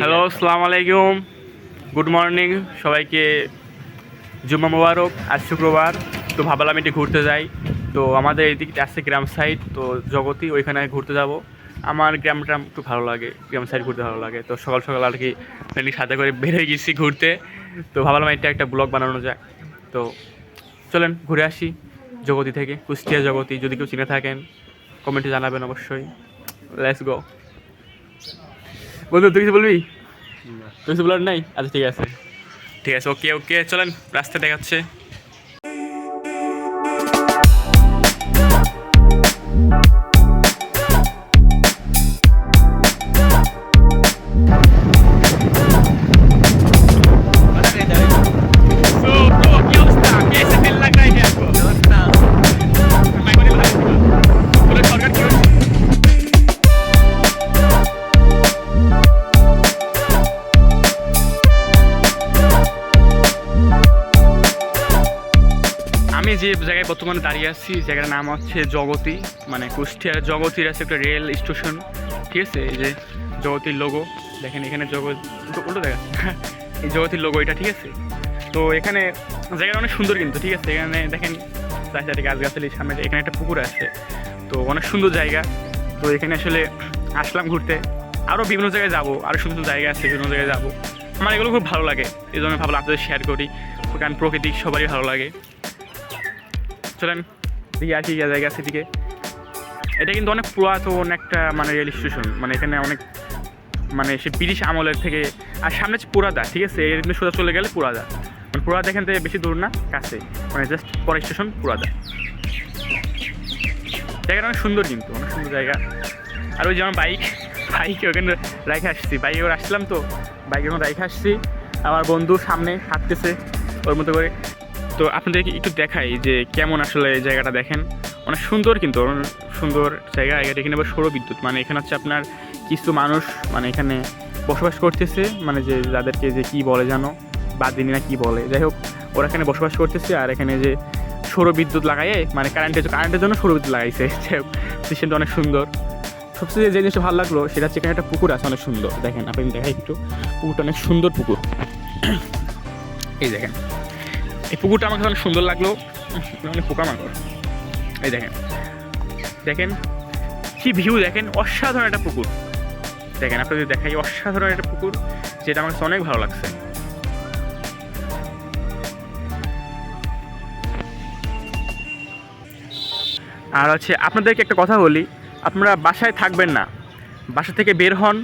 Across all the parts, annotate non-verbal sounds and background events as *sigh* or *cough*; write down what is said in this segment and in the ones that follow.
Hello. আসসালামু আলাইকুম। Good morning সবাইকে জুম্মা মোবারক, আজ শুক্রবার, তো ভাবলাম একটু ঘুরতে যাই। তো আমাদের এদিকে আছে গ্রাম সাইড তো জগতি ওইখানে ঘুরতে যাব। আমার গ্রামটা একটু ভালো লাগে, গ্রাম সাইড ঘুরতে ভালো লাগে। তো সকাল সকাল আর কি সাথে করে বেরিয়ে গেছি ঘুরতে। তো ভাবলাম এটা একটা ব্লগ বানানো যায়। তো চলেন ঘুরে আসি জগতি থেকে, কুষ্টিয়া জগতি যদি কেউ চিনে থাকেন কমেন্টে জানাবেন অবশ্যই। লেটস গো বন্ধু তুই কিছু বলবি? তুই কিছু বলার নাই? আচ্ছা ঠিক আছে। ঠিক আছে ওকে ওকে চলেন রাস্তা দেখাচ্ছে। যে জায়গায় বর্তমানে দাঁড়িয়ে আছি জায়গাটার নাম হচ্ছে জগতি মানে কুষ্টিয়ার জগতির আছে একটা রেল স্টেশন, ঠিক আছে? এই যে জগতির লোগো দেখেন এখানে জগৎ উল্টো দেখা *laughs* এই জগতির লোগো এটা, ঠিক আছে? তো এখানে জায়গাটা অনেক সুন্দর কিন্তু, ঠিক আছে? এখানে দেখেন চারিদিকে গাছ গাছালির সামনে এখানে একটা পুকুর আছে, তো অনেক সুন্দর জায়গা। তো এখানে আসলে আসলাম ঘুরতে। আরও বিভিন্ন জায়গায় যাব আরও সুন্দর জায়গা আছে, বিভিন্ন জায়গায় যাব। আমার এগুলো খুব ভালো লাগে, এই জন্য ভাবলাম আপনাদের শেয়ার করি, কারণ প্রকৃতি সবারই ভালো লাগে। চলেন দিকে কি জায়গা আছে দিকে এটা কিন্তু অনেক পুরাতন একটা মানে রেল স্টেশন মানে এখানে অনেক মানে সে ব্রিটিশ আমলের থেকে, আর সামনে হচ্ছে পুরাদা, ঠিক আছে? এর সোজা চলে গেলে পুরাদা। মানে পুরাদা এখান থেকে বেশি দূর না, কাছে। মানে জাস্ট পরের স্টেশন পুরাদা। জায়গাটা অনেক সুন্দর কিন্তু, অনেক সুন্দর জায়গা। আর ওই যেমন বাইক, বাইকে ওখানে রেখে আসছি। বাইকে ওর আসলাম তো, বাইকে ওখানে রেখে আসছি। আমার বন্ধু সামনে হাঁটতেছে, ওর মতো করে। তো আপনাদেরকে একটু দেখাই যে কেমন আসলে এই জায়গাটা দেখেন। অনেক সুন্দর কিন্তু সুন্দর জায়গা। এটা এখানে আবার সৌর বিদ্যুৎ। মানে এখানে হচ্ছে আপনার কিছু মানুষ মানে এখানে বসবাস করতেছে। মানে যে যাদেরকে যে কি বলে জানো বাদিনী না কি বলে। যাই হোক, ওরা এখানে বসবাস করতেছে আর এখানে যে সৌর বিদ্যুৎ লাগাইয়ে মানে কারেন্টের কারেন্টের জন্য সৌর বিদ্যুৎ লাগাইছে। *laughs* যাই হোক সিস্টেমটা অনেক সুন্দর। সবচেয়ে যে জিনিসটা ভালো লাগল, সেটা হচ্ছে এখানে একটা পুকুর আছে, অনেক সুন্দর। দেখেন আপনি দেখাই একটু। পুকুরটা অনেক সুন্দর পুকুর। *clears throat* এই দেখেন। এই পুকুরটা আমাকে অনেক সুন্দর লাগল। অনেক পোকামাকড়। এই দেখেন। দেখেন কি ভিউ দেখেন অসাধারণ একটা পুকুর। দেখেন, আপনাদের দেখাই অসাধারণ একটা পুকুর, যেটা আমার অনেক ভালো লাগছে। আর হচ্ছে, আপনাদেরকে একটা কথা বলি, আপনারা বাসায় থাকবেন না। বাসা থেকে বের হন,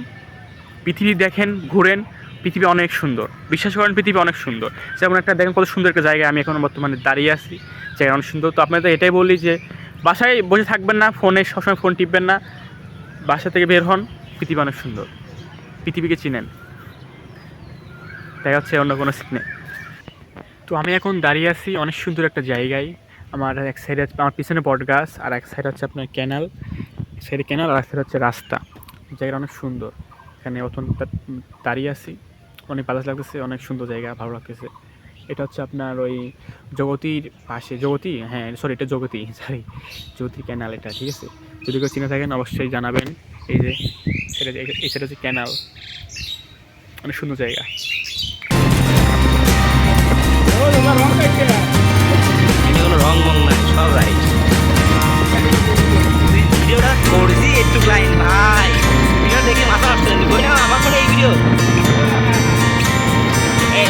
পৃথিবী দেখেন, ঘুরেন পৃথিবী অনেক সুন্দর। বিশ্বাস করেন, পৃথিবী অনেক সুন্দর। যেমন একটা দেখেন কত সুন্দর একটা জায়গায় আমি এখন বর্তমানে দাঁড়িয়ে আছি। জায়গা অনেক সুন্দর। তো আপনাদের এটাই বলি যে, বাসায় বসে থাকবেন না, ফোনে সবসময় ফোন টিপবেন না। বাসা থেকে বের হন, পৃথিবী অনেক সুন্দর। পৃথিবীকে চিনেন। দেখা যাচ্ছে অন্য কোনো সিনে তো আমি এখন দাঁড়িয়ে আছি অনেক সুন্দর একটা জায়গায়। আমার এক সাইডে আমার পিছনে বট গাছ, আর এক সাইড হচ্ছে আপনার ক্যানাল সাইডে ক্যানাল আর এক সাইড হচ্ছে রাস্তা। জায়গাটা অনেক সুন্দর। এখানে অতন দাঁড়িয়ে আছি। অনেক বাতাস লাগতেছে, অনেক সুন্দর জায়গা, ভালো লাগতেছে। এটা হচ্ছে আপনার ওই জগতির পাশে, জগতি? হ্যাঁ সরি এটা জগতি সরি জগতি ক্যানাল এটা, ঠিক আছে? যদি কেউ চিনে থাকেন, অবশ্যই জানাবেন। এই যে সেটা এই সেটা হচ্ছে ক্যানাল অনেক সুন্দর জায়গা।